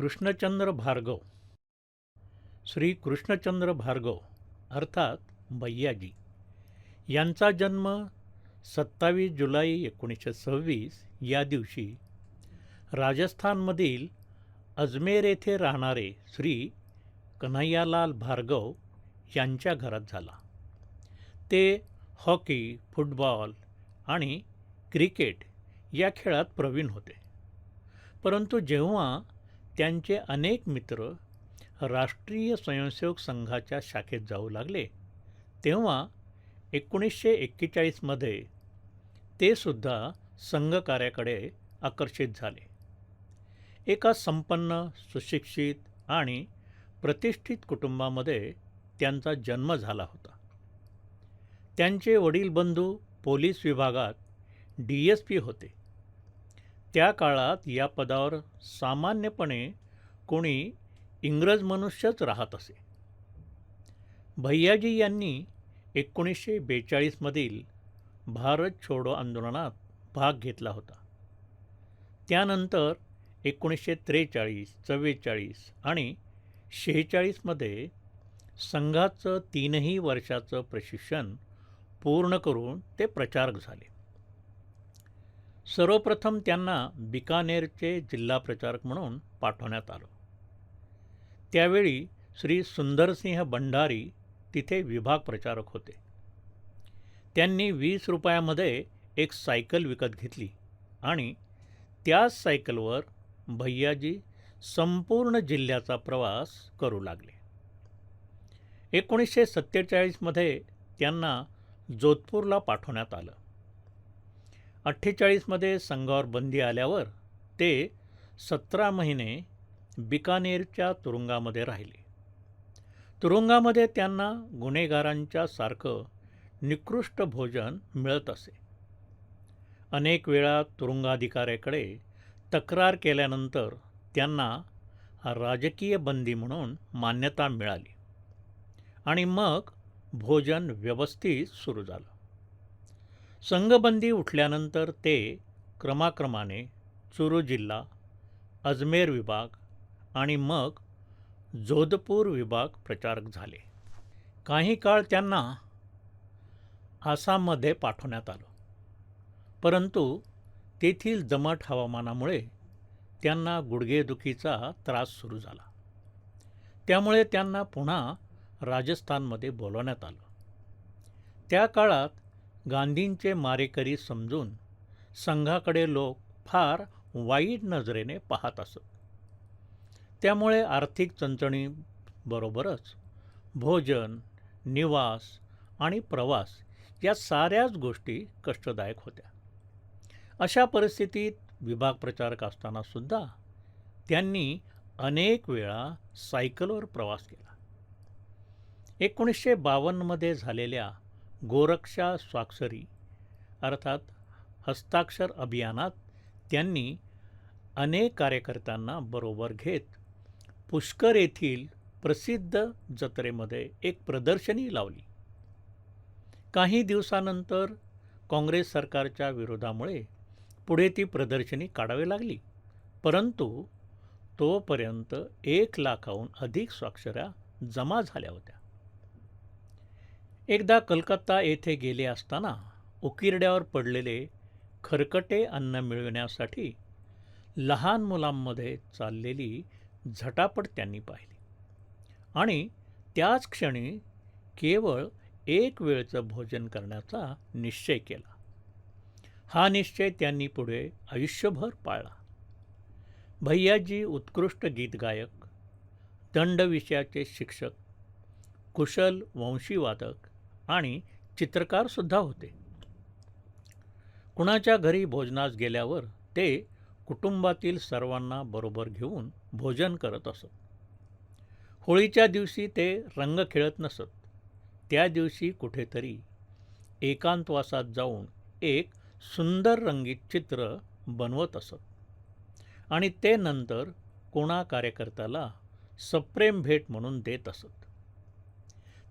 कृष्णचंद्र भार्गव. श्री कृष्णचंद्र भार्गव अर्थात भैयाजी यांचा जन्म सत्तावीस जुलै एकोणीसशे सव्वीस या दिवशी राजस्थानमधील अजमेर येथे राहणारे श्री कन्हैयालाल भार्गव यांच्या घरात झाला. ते हॉकी फुटबॉल आणि क्रिकेट या खेळात प्रवीण होते. परंतु जेव्हा त्यांचे अनेक मित्र राष्ट्रीय स्वयंसेवक संघाच्या शाखेत जाऊ लागले. तेव्हा एकोणीसशे एक्केचाळीसमध्ये ते सुद्धा संघकार्याकडे आकर्षित झाले. एका संपन्न सुशिक्षित आणि प्रतिष्ठित कुटुंबामध्ये त्यांचा जन्म झाला होता. त्यांचे वडील बंधू पोलीस विभागात डी एस पी होते. त्या काळात या पदावर सामान्यपणे कोणी इंग्रज मनुष्यच राहत असे. भैयाजी यांनी एकोणीसशे बेचाळीसमधील भारत छोडो आंदोलनात भाग घेतला होता. त्यानंतर एकोणीसशे त्रेचाळीस चव्वेचाळीस आणि शेहेचाळीसमध्ये संघाचं तीनही वर्षाचं प्रशिक्षण पूर्ण करून ते प्रचारक झाले. सर्वप्रथम त्यांना बिकानेरचे जिल्हा प्रचारक म्हणून पाठवण्यात आलं. त्यावेळी श्री सुंदरसिंह भंडारी तिथे विभाग प्रचारक होते. त्यांनी वीस रुपयामध्ये एक सायकल विकत घेतली आणि त्याच सायकलवर भैयाजी संपूर्ण जिल्ह्याचा प्रवास करू लागले. एकोणीसशे सत्तेचाळीसमध्ये त्यांना जोधपूरला पाठवण्यात आलं. अठ्ठेचाळीसमध्ये संघावर बंदी आल्यावर ते सतरा महिने बिकानेरच्या तुरुंगामध्ये राहिले. तुरुंगामध्ये त्यांना गुन्हेगारांच्या सारखं निकृष्ट भोजन मिळत असे. अनेक वेळा तुरुंगाधिकाऱ्याकडे तक्रार केल्यानंतर त्यांना राजकीय बंदी म्हणून मान्यता मिळाली आणि मग भोजन व्यवस्थित सुरू झालं. संघबंदी उठल्यानंतर ते क्रमाक्रमाने चुरू जिल्हा अजमेर विभाग आणि मग जोधपूर विभाग प्रचारक झाले. काही काळ त्यांना आसाममध्ये पाठवण्यात आलं. परंतु तेथील दमट हवामानामुळे त्यांना गुडघेदुखीचा त्रास सुरू झाला. त्यामुळे त्यांना पुन्हा राजस्थानमध्ये बोलवण्यात आलं. त्या काळात गांधींचे मारेकरी समजून संघाकडे लोक फार वाईट नजरेने पाहत असत. त्यामुळे आर्थिक चणचणीबरोबरच भोजन निवास आणि प्रवास या साऱ्याच गोष्टी कष्टदायक होत्या. अशा परिस्थितीत विभाग प्रचारक असतानासुद्धा त्यांनी अनेक वेळा सायकलवर प्रवास केला. एकोणीसशे बावन्नमध्ये झालेल्या गोरक्षा स्वाक्षरी अर्थात हस्ताक्षर अभियानात त्यांनी अनेक कार्यकर्त्यांना बरोबर घेत पुष्कर येथील प्रसिद्ध जत्रेमध्ये एक प्रदर्शनी लावली. काही दिवसानंतर काँग्रेस सरकारच्या विरोधामुळे पुढे ती प्रदर्शनी काढावी लागली. परंतु तोपर्यंत एक लाखाहून अधिक स्वाक्षऱ्या जमा झाल्या होत्या. एकदा कलकत्ता येथे गेले असताना उकिरड्यावर पडलेले खरकटे अन्न मिळविण्यासाठी लहान मुलांमध्ये चाललेली झटापट त्यांनी पाहिली. आणि त्याच क्षणी केवळ एक वेळचं भोजन करण्याचा निश्चय केला. हा निश्चय त्यांनी पुढे आयुष्यभर पाळला. भैयाजी उत्कृष्ट गीत गायक शिक्षक कुशल वंशीवादक आणि चित्रकारसुद्धा होते. कुणाच्या घरी भोजनास गेल्यावर ते कुटुंबातील सर्वांना बरोबर घेऊन भोजन करत असत. होळीच्या दिवशी ते रंग खेळत नसत. त्या दिवशी कुठेतरी एकांतवासात जाऊन एक सुंदर रंगीत चित्र बनवत असत. आणि ते नंतर कोणा कार्यकर्त्याला सप्रेम भेट म्हणून देत असत.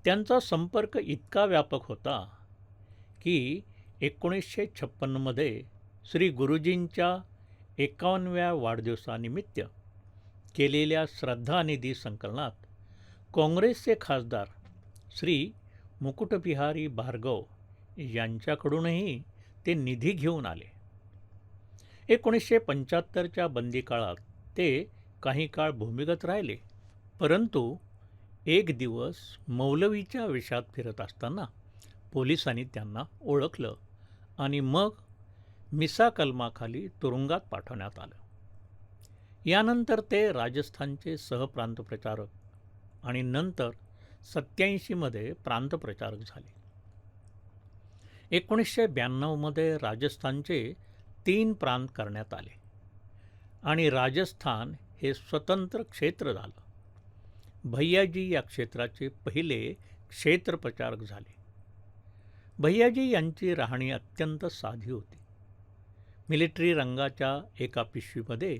त्यांचा संपर्क इतका व्यापक होता की एकोणीसशे छप्पन्नमध्ये श्री गुरुजींच्या एकावन्नव्या वाढदिवसानिमित्त केलेल्या श्रद्धानिधी संकलनात काँग्रेसचे खासदार श्री मुकुटबिहारी भार्गव यांच्याकडूनही ते निधी घेऊन आले. एकोणीसशे पंच्याहत्तरच्या बंदी काळात ते काही काळ भूमिगत राहिले परंतु एक दिवस मौलवीच्या वेशात फिरत असताना पोलिसांनी त्यांना ओळखलं आणि मग मिसा कलमाखाली तुरुंगात पाठवण्यात आलं. यानंतर ते राजस्थानचे सहप्रांतप्रचारक आणि नंतर सत्याऐंशीमध्ये प्रांतप्रचारक झाले. एकोणीसशे ब्याण्णवमध्ये राजस्थानचे तीन प्रांत करण्यात आले आणि राजस्थान हे स्वतंत्र क्षेत्र झालं. भैयाजी या क्षेत्राचे पहिले क्षेत्रप्रचारक झाले. भैयाजी यांची राहणी अत्यंत साधी होती. मिलिटरी रंगाच्या एका पिशवीमध्ये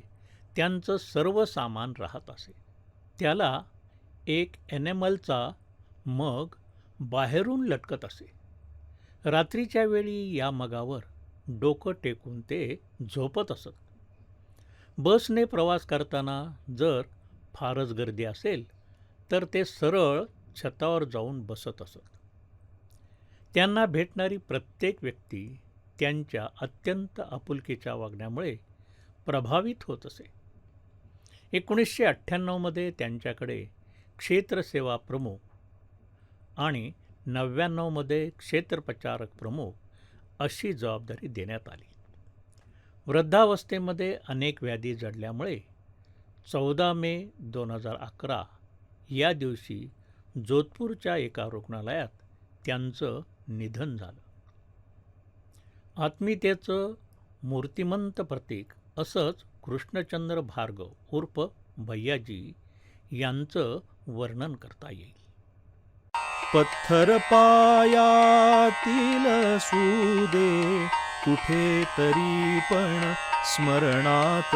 त्यांचं सर्व सामान राहत असे. त्याला एक एनेमलचा मग बाहेरून लटकत असे. रात्रीच्या वेळी या मगावर डोकं टेकून ते झोपत असत. बसने प्रवास करताना जर फारच गर्दी असेल तर ते सरळ छतावर जाऊन बसत असत. त्यांना भेटणारी प्रत्येक व्यक्ती त्यांच्या अत्यंत आपुलकीच्या वागण्यामुळे प्रभावित होत असे. एकोणीसशे अठ्ठ्याण्णवमध्ये त्यांच्याकडे क्षेत्रसेवा प्रमुख आणि नव्याण्णवमध्ये क्षेत्रप्रचारक प्रमुख अशी जबाबदारी देण्यात आली. वृद्धावस्थेमध्ये अनेक व्याधी जडल्यामुळे चौदा मे दोन हजार अकरा या दिवशी जोधपूरच्या एका रुग्णालयात त्यांचं निधन झालं. आत्मीयतेचं मूर्तिमंत प्रतीक असंच कृष्णचंद्र भार्गव उर्फ भैयाजी यांचं वर्णन करता येईल. पत्थर पायातील सुदे कुठे तरी पण स्मरणात.